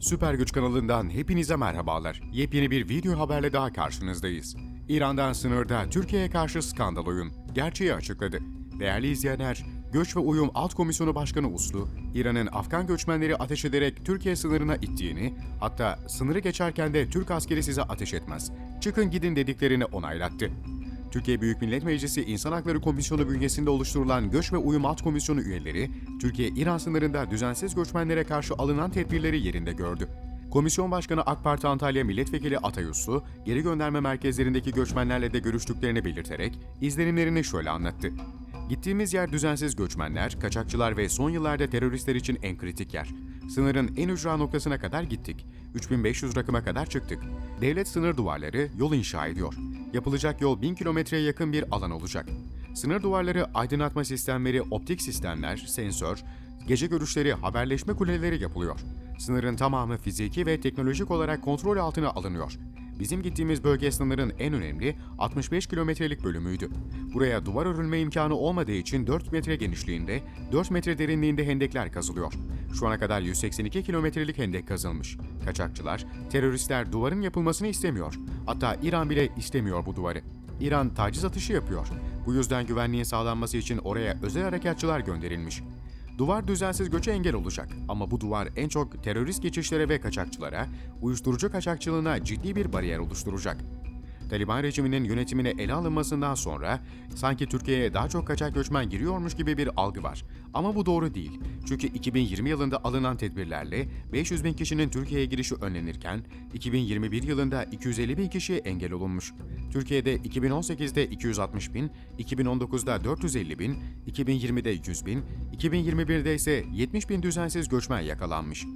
Süper Güç kanalından hepinize merhabalar. Yepyeni bir video haberle daha karşınızdayız. İran'dan sınırda Türkiye'ye karşı skandal oyun. Gerçeği açıkladı. Değerli izleyenler, Göç ve Uyum Alt Komisyonu Başkanı Uslu, İran'ın Afgan göçmenleri ateş ederek Türkiye sınırına ittiğini, hatta sınırı geçerken de Türk askeri size ateş etmez, çıkın gidin dediklerini onaylattı. Türkiye Büyük Millet Meclisi İnsan Hakları Komisyonu bünyesinde oluşturulan Göç ve Uyum Alt Komisyonu üyeleri, Türkiye-İran sınırında düzensiz göçmenlere karşı alınan tedbirleri yerinde gördü. Komisyon Başkanı AK Parti Antalya Milletvekili Atay Uslu, geri gönderme merkezlerindeki göçmenlerle de görüştüklerini belirterek izlenimlerini şöyle anlattı. Gittiğimiz yer düzensiz göçmenler, kaçakçılar ve son yıllarda teröristler için en kritik yer. Sınırın en ücra noktasına kadar gittik. 3500 rakıma kadar çıktık. Devlet sınır duvarları yol inşa ediyor. Yapılacak yol 1000 kilometreye yakın bir alan olacak. Sınır duvarları, aydınlatma sistemleri, optik sistemler, sensör, gece görüşleri, haberleşme kuleleri yapılıyor. Sınırın tamamı fiziki ve teknolojik olarak kontrol altına alınıyor. Bizim gittiğimiz bölge sınırın en önemli 65 kilometrelik bölümüydü. Buraya duvar örülme imkanı olmadığı için 4 metre genişliğinde, 4 metre derinliğinde hendekler kazılıyor. Şu ana kadar 182 kilometrelik hendek kazılmış. Kaçakçılar, teröristler duvarın yapılmasını istemiyor. Hatta İran bile istemiyor bu duvarı. İran taciz atışı yapıyor. Bu yüzden güvenliğin sağlanması için oraya özel harekatçılar gönderilmiş. Duvar düzensiz göçe engel olacak ama bu duvar en çok terörist geçişlere ve kaçakçılara, uyuşturucu kaçakçılığına ciddi bir bariyer oluşturacak. Taliban rejiminin yönetimine ele alınmasından sonra sanki Türkiye'ye daha çok kaçak göçmen giriyormuş gibi bir algı var. Ama bu doğru değil. Çünkü 2020 yılında alınan tedbirlerle 500 bin kişinin Türkiye'ye girişi önlenirken 2021 yılında 250 bin kişiye engel olunmuş. Türkiye'de 2018'de 260 bin, 2019'da 450 bin, 2020'de 100 bin, 2021'de ise 70 bin düzensiz göçmen yakalanmış.